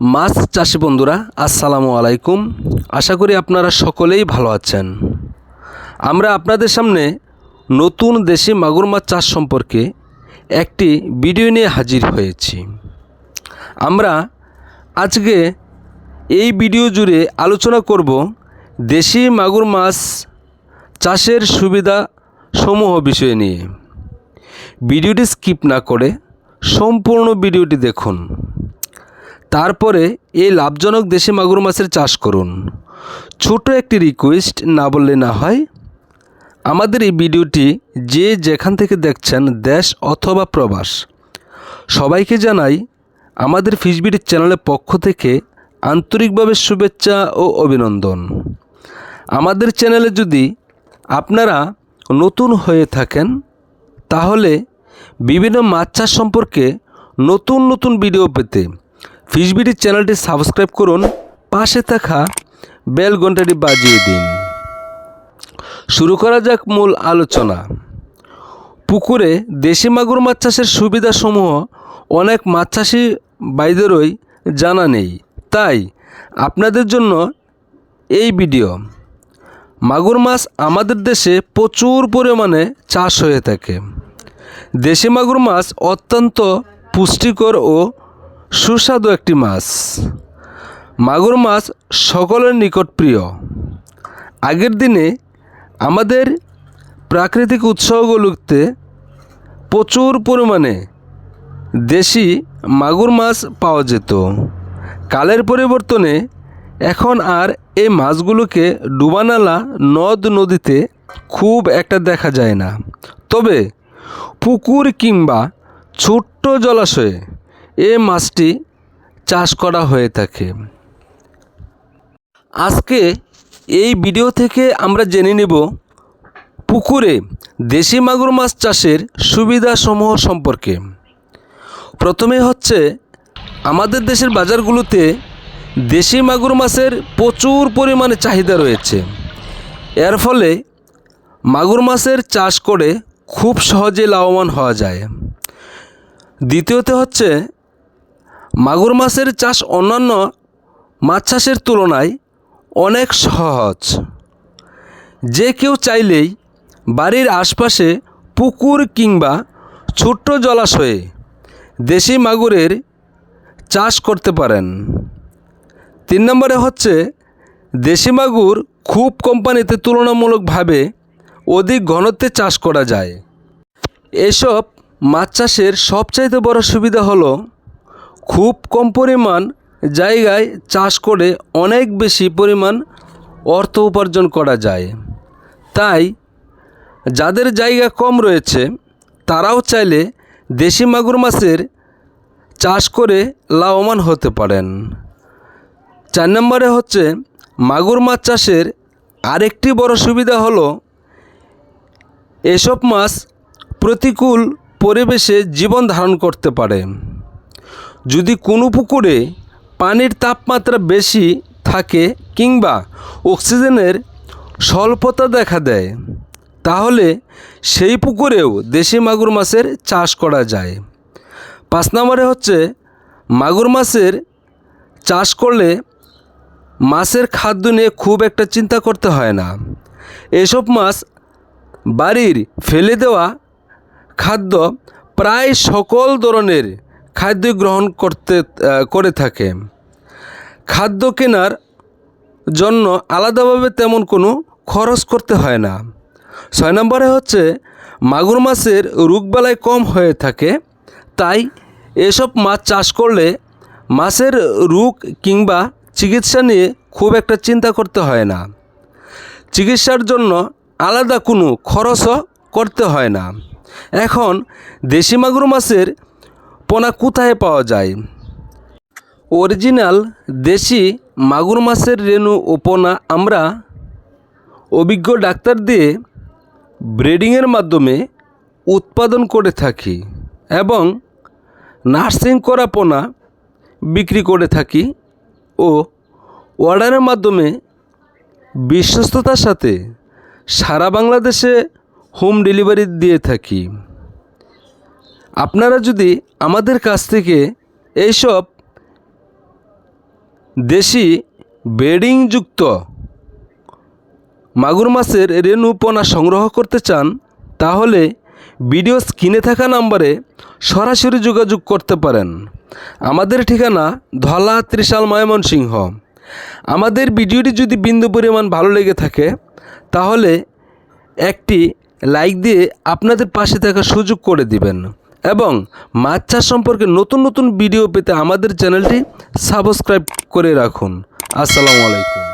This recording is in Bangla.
মাছ চাষি বন্ধুরা, আসসালামু আলাইকুম। আশা করি আপনারা সকলেই ভালো আছেন। আমরা আপনাদের সামনে নতুন দেশি মাগুর মাছ চাষ সম্পর্কে একটি ভিডিও নিয়ে হাজির হয়েছি। আমরা আজকে এই ভিডিও জুড়ে আলোচনা করব দেশি মাগুর মাছ চাষের সুবিধা সমূহ বিষয় নিয়ে। ভিডিওটি স্কিপ না করে সম্পূর্ণ ভিডিওটি দেখুন। তারপরে এই লাভজনক দেশি মাগুর মাছের চাষ করুন। ছোট একটি রিকোয়েস্ট না বললে না হয়। আমাদের এই ভিডিওটি যে যেখান থেকে দেখছেন, দেশ অথবা প্রবাস, সবাইকে জানাই আমাদের ফিসবিটির চ্যানেলের পক্ষ থেকে আন্তরিকভাবে শুভেচ্ছা ও অভিনন্দন। আমাদের চ্যানেলে যদি আপনারা নতুন হয়ে থাকেন, তাহলে বিভিন্ন মাছ চাষ সম্পর্কে নতুন নতুন ভিডিও পেতে ফিসবিটির চ্যানেলটি সাবস্ক্রাইব করুন, পাশে থাকা বেল ঘন্টাটি বাজিয়ে দিন। শুরু করা যাক মূল আলোচনা। পুকুরে দেশি মাগুর মাছ চাষের সুবিধাসমূহ অনেক মাছ চাষি বাইদেরই জানা নেই। তাই আপনাদের জন্য এই ভিডিও। মাগুর মাছ আমাদের দেশে প্রচুর পরিমাণে চাষ হয়ে থাকে। দেশি মাগুর মাছ অত্যন্ত পুষ্টিকর ও সুস্বাদু একটি মাছ। মাগুর মাছ সকলের নিকট প্রিয়। আগের দিনে আমাদের প্রাকৃতিক উৎসগুলোতে প্রচুর পরিমাণে দেশি মাগুর মাছ পাওয়া যেত। কালের পরিবর্তনে এখন আর এই মাছগুলোকে ডুবানালা নদ নদীতে খুব একটা দেখা যায় না। তবে পুকুর কিংবা ছোট্ট জলাশয়ে এ মাছটি চাষ করা হয়ে থাকে। আজকে এই ভিডিও থেকে আমরা জেনে নেব পুকুরে দেশি মাগুর মাছ চাষের সুবিধাসমূহ সম্পর্কে। প্রথমে হচ্ছে, আমাদের দেশের বাজারগুলোতে দেশি মাগুর মাছের প্রচুর পরিমাণে চাহিদা রয়েছে। এর ফলে মাগুর মাছের চাষ করে খুব সহজে লাভবান হওয়া যায়। দ্বিতীয়তে হচ্ছে মাগুর মাছের চাষ অন্যান্য মাছ চাষের তুলনায় অনেক সহজ। যে কেউ চাইলেই বাড়ির আশপাশে পুকুর কিংবা ছোট্ট জলাশয়ে দেশি মাগুরের চাষ করতে পারেন। তিন নম্বরে হচ্ছে, দেশি মাগুর খুব কোম্পানিতে তুলনামূলকভাবে অধিক ঘনত্বে চাষ করা যায়। এসব মাছ চাষের সবচাইতে বড় সুবিধা হলো খুব কম পরিমাণ জায়গায় চাষ করে অনেক বেশি পরিমাণ অর্থ উপার্জন করা যায়। তাই যাদের জায়গা কম রয়েছে, তারাও চাইলে দেশি মাগুর মাছের চাষ করে লাভবান হতে পারেন। চার নম্বরে হচ্ছে, মাগুর মাছ চাষের আরেকটি বড় সুবিধা হলো, এসব মাছ প্রতিকূল পরিবেশে জীবন ধারণ করতে পারে। যদি কোনো পুকুরে পানির তাপমাত্রা বেশি থাকে কিংবা অক্সিজেনের স্বল্পতা দেখা দেয়, তাহলে সেই পুকুরেও দেশি মাগুর মাছের চাষ করা যায়। পাঁচ নম্বরে হচ্ছে, মাগুর মাছের চাষ করলে মাছের খাদ্য নিয়ে খুব একটা চিন্তা করতে হয় না। এসব মাছ বাড়ির ফেলে দেওয়া খাদ্য প্রায় সকল ধরনের খাদ্য গ্রহণ করতে করে থাকে। খাদ্য কেনার জন্য আলাদাভাবে তেমন কোনো খরচ করতে হয় না। ছয় নম্বরে হচ্ছে, মাগুর মাছের রোগবালাই কম হয়ে থাকে, তাই এসব মাছ চাষ করলে মাছের রোগ কিংবা চিকিৎসা নিয়ে খুব একটা চিন্তা করতে হয় না। চিকিৎসার জন্য আলাদা কোনো খরচও করতে হয় না। এখন দেশি মাগুর মাছের পোনা কোথায় পাওয়া যায়? অরিজিনাল দেশি মাগুর মাছের রেণু ও পোনা আমরা অভিজ্ঞ ডাক্তার দিয়ে ব্রিডিংয়ের মাধ্যমে উৎপাদন করে থাকি এবং নার্সিং করা পোনা বিক্রি করে থাকি ও অর্ডারের মাধ্যমে বিশ্বস্ততার সাথে সারা বাংলাদেশে হোম ডেলিভারি দিয়ে থাকি। আপনারা যদি আমাদের কাছ থেকে এইসব দেশি বেডিংযুক্ত মাগুর মাছের রেণু সংগ্রহ করতে চান, তাহলে ভিডিও স্ক্রিনে থাকা নম্বরে সরাসরি যোগাযোগ করতে পারেন। আমাদের ঠিকানা ধলা ত্রিশাল ময়মনসিংহ। আমাদের ভিডিওটি যদি বিন্দু পরিমাণ ভালো লেগে থাকে, তাহলে একটি লাইক দিয়ে আপনাদের পাশে থাকার সুযোগ করে দিবেন। এবং মাছ চাষ সম্পর্কে নতুন নতুন ভিডিও পেতে আমাদের চ্যানেলটি সাবস্ক্রাইব করে রাখুন। আসসালামু আলাইকুম।